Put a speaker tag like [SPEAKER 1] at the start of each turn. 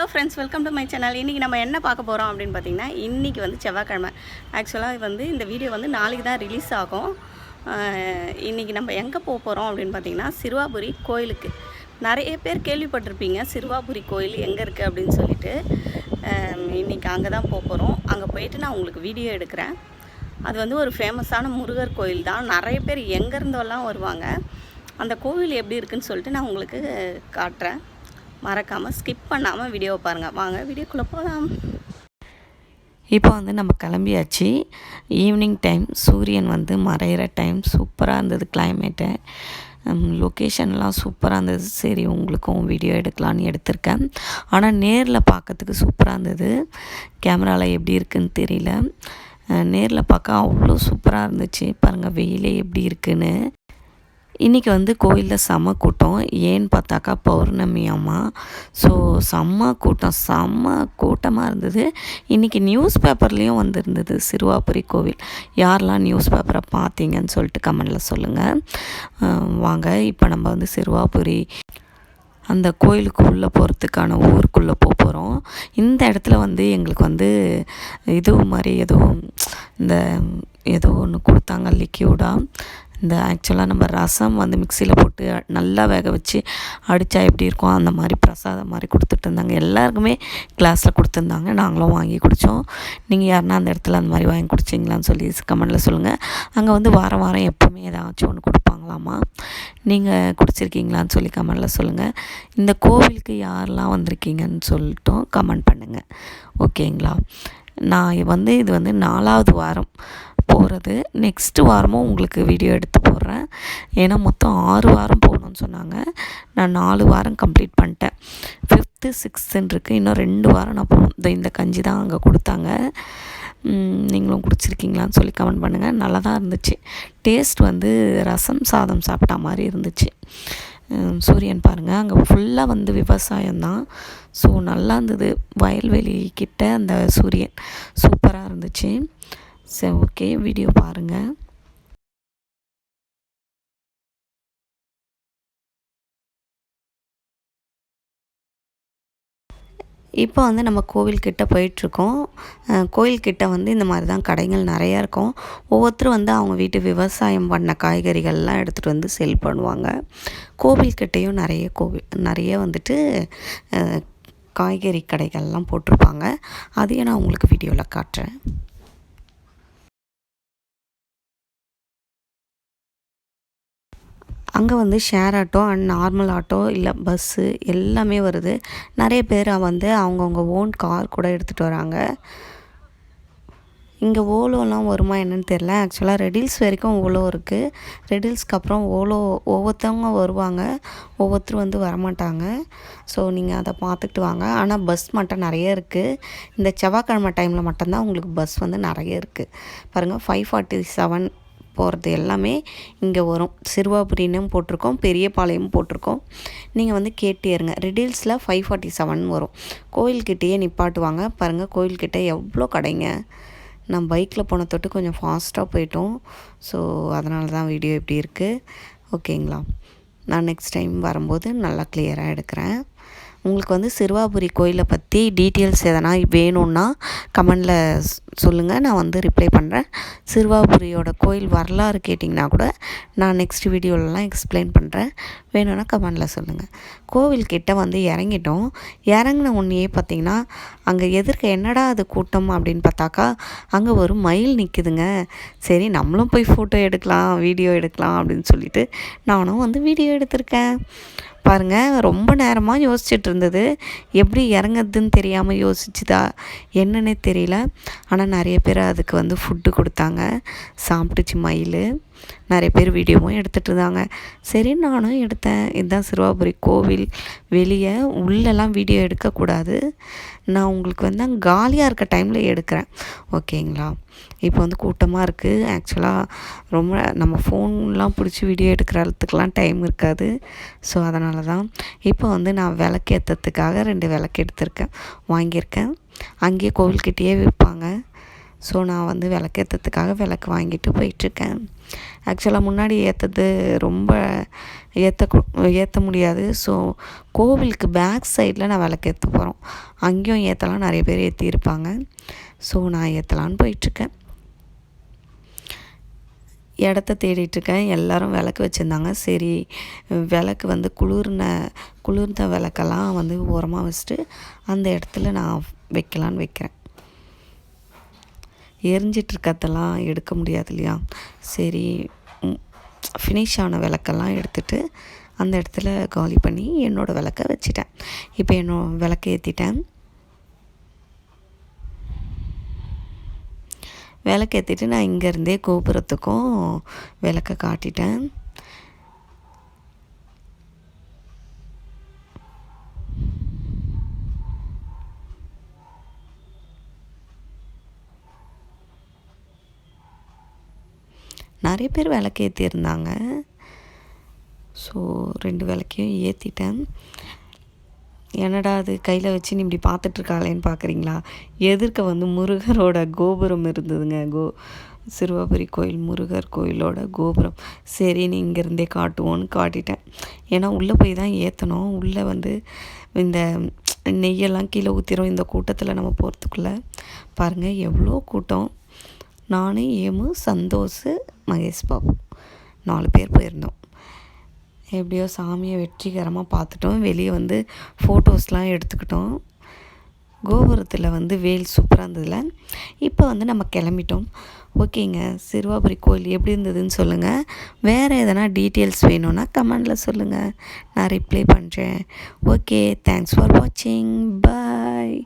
[SPEAKER 1] Hello friends welcome to my channel இன்றைக்கி நம்ம என்ன பார்க்க போகிறோம் அப்படின்னு பார்த்தீங்கன்னா இன்றைக்கி வந்து செவ்வாய்க்கிழமை. ஆக்சுவலாக வந்து இந்த வீடியோ வந்து நாளைக்கு தான் ரிலீஸ் ஆகும். இன்றைக்கி நம்ம எங்கே போக போகிறோம் அப்படின்னு பார்த்தீங்கன்னா சிறுவாபுரி கோயிலுக்கு. நிறைய பேர் கேள்விப்பட்டிருப்பீங்க சிறுவாபுரி கோயில் எங்கே இருக்குது அப்படின்னு சொல்லிட்டு. இன்றைக்கி இன்னைக்கு அங்கே தான் போக போகிறோம் அங்கே போயிட்டு நான் உங்களுக்கு வீடியோ எடுக்கிறேன். அது வந்து ஒரு ஃபேமஸான முருகர் கோயில் தான். நிறைய பேர் எங்கேருந்தோலாம் வருவாங்க. அந்த கோவில் எப்படி இருக்குன்னு சொல்லிட்டு நான் உங்களுக்கு காட்டுறேன். மறக்காமல் ஸ்கிப் பண்ணாமல் வீடியோவை பாருங்கள் வாங்க வீடியோக்குள்ளே போகலாம்
[SPEAKER 2] இப்போ வந்து நம்ம கிளம்பியாச்சு. ஈவினிங் டைம் சூரியன் வந்து மறையிற டைம் சூப்பராக இருந்தது கிளைமேட்டு லொக்கேஷன்லாம் சூப்பராக இருந்தது. சரி உங்களுக்கும் வீடியோ எடுக்கலான்னு எடுத்திருக்கேன். ஆனால் நேரில் பார்க்கறதுக்கு சூப்பராக இருந்தது. கேமராவில் எப்படி இருக்குன்னு தெரியல. நேரில் பார்க்க அவ்வளோ சூப்பராக இருந்துச்சு. பாருங்கள் வெயிலே எப்படி இருக்குன்னு. இன்றைக்கி வந்து கோயிலில் செம்ம கூட்டம். ஏன்னு பார்த்தாக்கா பௌர்ணமி அம்மா. ஸோ செம்ம கூட்டம். செம்ம கூட்டமாக இருந்தது. இன்றைக்கி நியூஸ் பேப்பர்லேயும் வந்திருந்தது சிறுவாபுரி கோவில். யாரெல்லாம் நியூஸ் பேப்பரை பார்த்தீங்கன்னு சொல்லிட்டு கமெண்டில் சொல்லுங்கள் வாங்க. இப்போ நம்ம வந்து சிறுவாபுரி அந்த கோயிலுக்கு உள்ளே போகிறதுக்கான ஊருக்குள்ளே போக போகிறோம் இந்த இடத்துல வந்து எங்களுக்கு வந்து இது மாதிரி எதுவும் இந்த ஏதோ ஒன்று கொடுத்தாங்க லிக்யூடாக இந்த ஆக்சுவலாக நம்ம ரசம் வந்து மிக்சியில் போட்டு நல்லா வேக வச்சு அடித்தா எப்படி இருக்கும்? அந்த மாதிரி பிரசாதம் மாதிரி கொடுத்துட்டு இருந்தாங்க. எல்லாருக்குமே கிளாஸில் கொடுத்துருந்தாங்க. நாங்களும் வாங்கி குடித்தோம் நீங்கள் யாருன்னா அந்த இடத்துல அந்த மாதிரி வாங்கி குடிச்சிங்களான்னு சொல்லி கமெண்டில் சொல்லுங்கள் அங்கே வந்து வாரம் வாரம் எப்போவுமே ஏதாச்சும் ஒன்று கொடுப்பாங்களாமா? நீங்கள் குடிச்சிருக்கீங்களான்னு சொல்லி கமெண்டில் சொல்லுங்கள் இந்த கோவிலுக்கு யாரெல்லாம் வந்திருக்கீங்கன்னு சொல்லிட்டும் கமெண்ட் பண்ணுங்கள் ஓகேங்களா நான் வந்து இது வந்து நாலாவது வாரம் போகிறது நெக்ஸ்ட்டு வாரமும் உங்களுக்கு வீடியோ எடுத்து போடுறேன். ஏன்னா மொத்தம் ஆறு வாரம் போகணுன்னு சொன்னாங்க. நான் நாலு வாரம் கம்ப்ளீட் பண்ணிட்டேன். ஃபிஃப்த்து சிக்ஸ்த்துன்னு இருக்குது இன்னும் ரெண்டு வாரம் நான் போகணும். இந்த இந்த கஞ்சி தான் அங்கே கொடுத்தாங்க. நீங்களும் குடிச்சிருக்கீங்களான்னு சொல்லி கமெண்ட் பண்ணுங்கள் நல்லா தான் இருந்துச்சு. டேஸ்ட் வந்து ரசம் சாதம் சாப்பிட்டா மாதிரி இருந்துச்சு. சூரியன் பாருங்கள் அங்கே ஃபுல்லாக வந்து விவசாயம் தான். ஸோ நல்லா இருந்தது. வயல்வெளி கிட்ட அந்த சூரியன். சூப்பராக இருந்துச்சு. சரி ஓகே வீடியோ பாருங்கள் இப்போ வந்து நம்ம கோவில்கிட்ட போயிட்டுருக்கோம். கோயில்கிட்ட வந்து இந்த மாதிரி தான் கடைகள் நிறையா இருக்கும். ஒவ்வொருத்தரும் வந்து அவங்க வீட்டு விவசாயம் பண்ண காய்கறிகள்லாம் எடுத்துகிட்டு வந்து செல் பண்ணுவாங்க. கோவில்கிட்டேயும் நிறைய கோவில் நிறைய வந்துட்டு காய்கறி கடைகள்லாம் போட்டிருப்பாங்க. அதையும் நான் உங்களுக்கு வீடியோவில் காட்டுறேன். அங்கே வந்து share auto and normal auto இல்லை பஸ்ஸு எல்லாமே வருது. நிறைய பேர் வந்து அவங்கவுங்க ஓன் கார் கூட எடுத்துகிட்டு வராங்க. இங்கே ஓலோலாம் வருமா என்னன்னு தெரில ஆக்சுவலாக ரெடில்ஸ் வரைக்கும் ஓலோ இருக்குது ரெடில்ஸ்க்கு அப்புறம் ஓலோ ஒவ்வொருத்தவங்க வருவாங்க. ஒவ்வொருத்தரும் வந்து வரமாட்டாங்க. ஸோ நீங்கள் அதை பார்த்துக்கிட்டு வாங்க. ஆனால் பஸ் மட்டும் நிறைய இருக்குது இந்த செவ்வாய்க்கிழமை டைமில் மட்டும்தான் உங்களுக்கு பஸ் வந்து நிறைய இருக்குது பாருங்கள் ஃபைவ் ஃபார்ட்டி செவன் போகிறது எல்லாமே இங்கே வரும். சிறுவாபுரினும் போட்டிருக்கோம் பெரியபாளையம் போட்டிருக்கோம். நீங்கள் வந்து கேட்டே இருங்க ரிடீல்ஸில் ஃபைவ் ஃபார்ட்டி செவன் வரும். கோயில்கிட்டேயே நிப்பாட்டுவாங்க. பாருங்கள் கோயில்கிட்ட எவ்வளோ கடைங்க. நான் பைக்கில் போன தொட்டு கொஞ்சம் ஃபாஸ்ட்டாக போயிட்டோம். ஸோ அதனால தான் வீடியோ இப்படி இருக்குது ஓகேங்களா நான் நெக்ஸ்ட் டைம் வரும்போது நல்லா கிளியராக எடுக்கிறேன். உங்களுக்கு வந்து சிறுவாபுரி கோயிலை பற்றி டீட்டெயில்ஸ் எதனா வேணும்னா கமெண்டில் சொல்லுங்கள். நான் வந்து ரிப்ளை பண்ணுறேன். சிறுவாபுரியோட கோயில் வரலாறு கேட்டிங்கன்னா கூட நான் நெக்ஸ்ட் வீடியோலலாம் எக்ஸ்பிளைன் பண்ணுறேன். வேணும்னா கமெண்டில் சொல்லுங்கள். கோவில் கிட்ட வந்து இறங்கிட்டோம். இறங்கின உடனேயே பார்த்தீங்கன்னா அங்கே எதிர்க்க என்னடா அது கூட்டம் அப்படின்னு பார்த்தாக்கா அங்கே ஒரு மயில் நிற்குதுங்க. சரி நம்மளும் போய் ஃபோட்டோ எடுக்கலாம் வீடியோ எடுக்கலாம் அப்படின்னு சொல்லிட்டு நானும் வந்து வீடியோ எடுத்திருக்கேன். பாருங்கள் ரொம்ப நேரமாக யோசிச்சுட்டு இருந்தது எப்படி இறங்குறதுன்னு தெரியாமல் யோசிச்சுதா என்னன்னே தெரியல. ஆனால் நிறைய பேர் அதுக்கு வந்து ஃபுட்டு கொடுத்தாங்க. சாப்பிட்டுச்சு மயில். நிறைய பேர் வீடியோவும் எடுத்துகிட்டு இருந்தாங்க. சரி நானும் எடுத்தேன். இதுதான் சிறுவாபுரி கோவில். வெளியே உள்ளெல்லாம் வீடியோ எடுக்கக்கூடாது. நான் உங்களுக்கு வந்து அங்கே காலியாக இருக்க டைமில் எடுக்கிறேன். ஓகேங்களா? இப்போ வந்து கூட்டமாக இருக்குது ஆக்சுவலாக ரொம்ப நம்ம ஃபோன்லாம் பிடிச்சி வீடியோ எடுக்கிறதுக்கெலாம் டைம் இருக்காது. ஸோ அதனால தான் இப்போ வந்து நான் விளக்கு ஏற்றத்துக்காக ரெண்டு விளக்கு எடுத்திருக்கேன். வாங்கியிருக்கேன். அங்கேயே கோவில்கிட்டேயே விற்பாங்க. ஸோ நான் வந்து விளக்கேற்றத்துக்காக விளக்கு வாங்கிட்டு போயிட்டுருக்கேன். ஆக்சுவலாக முன்னாடி ஏற்றது ரொம்ப ஏற்ற ஏற்ற முடியாது. ஸோ கோவிலுக்கு பேக் சைடில் நான் விளக்கேற்ற போகிறோம் அங்கேயும் ஏற்றலாம் நிறைய பேர் ஏற்றியிருப்பாங்க ஸோ நான் ஏற்றலான்னு போயிட்டுருக்கேன். இடத்த தேடிட்டுருக்கேன். எல்லோரும் விளக்கு வச்சுருந்தாங்க. சரி விளக்கு வந்து குளிர்ன குளிர்ந்த விளக்கெல்லாம் வந்து ஓரமாக வச்சுட்டு அந்த இடத்துல நான் வைக்கலான்னு வைக்கிறேன். எரிஞ்சிட்ருக்கதெல்லாம் எடுக்க முடியாது இல்லையா? சரி ஃபினிஷ் ஆன விளக்கெல்லாம் எடுத்துகிட்டு அந்த இடத்துல காலி பண்ணி என்னோடய விளக்க வச்சிட்டேன். இப்போ என்னோட விளக்க ஏற்றிட்டேன் விளக்கு ஏற்றிட்டு நான் இங்கேருந்தே கோபுரத்துக்கும் விளக்க காட்டிட்டேன். நிறைய பேர் விளக்கு ஏற்றிருந்தாங்க ஸோ ரெண்டு விளக்கையும் ஏற்றிட்டேன் என்னடா அது கையில் வச்சு நீ இப்படி பார்த்துட்ருக்காளேன்னு பார்க்குறீங்களா? எதிர்க்க வந்து முருகரோட கோபுரம் இருந்ததுங்க. கோ சிறுவாபுரி கோயில் முருகர் கோயிலோட கோபுரம். சரி நீ இங்கேருந்தே காட்டுவோன்னு காட்டிட்டேன். ஏன்னா உள்ளே போய் தான் ஏற்றணும் உள்ளே வந்து இந்த நெய்யெல்லாம் கீழே ஊற்றிடும் இந்த கூட்டத்தில் நம்ம போகிறதுக்குள்ளே. பாருங்கள் எவ்வளோ கூட்டம். நானே ஏமு சந்தோஷம் மகேஷ் பாபு. நாலு பேர் போயிருந்தோம். எப்படியோ சாமியை வெற்றிகரமாக பார்த்துட்டோம். வெளியே வந்து ஃபோட்டோஸ்லாம் எடுத்துக்கிட்டோம். கோபுரத்தில் வந்து வேல் சூப்பராக இருந்ததில்ல இப்போ வந்து நம்ம கிளம்பிட்டோம். ஓகேங்க. சிறுவாபுரி கோயில் எப்படி இருந்ததுன்னு சொல்லுங்கள் வேறு எதனா டீட்டெயில்ஸ் வேணும்னா கமெண்டில் சொல்லுங்கள் நான் ரிப்ளை பண்ணுறேன் ஓகே. தேங்க்ஸ் ஃபார் வாட்சிங் பாய்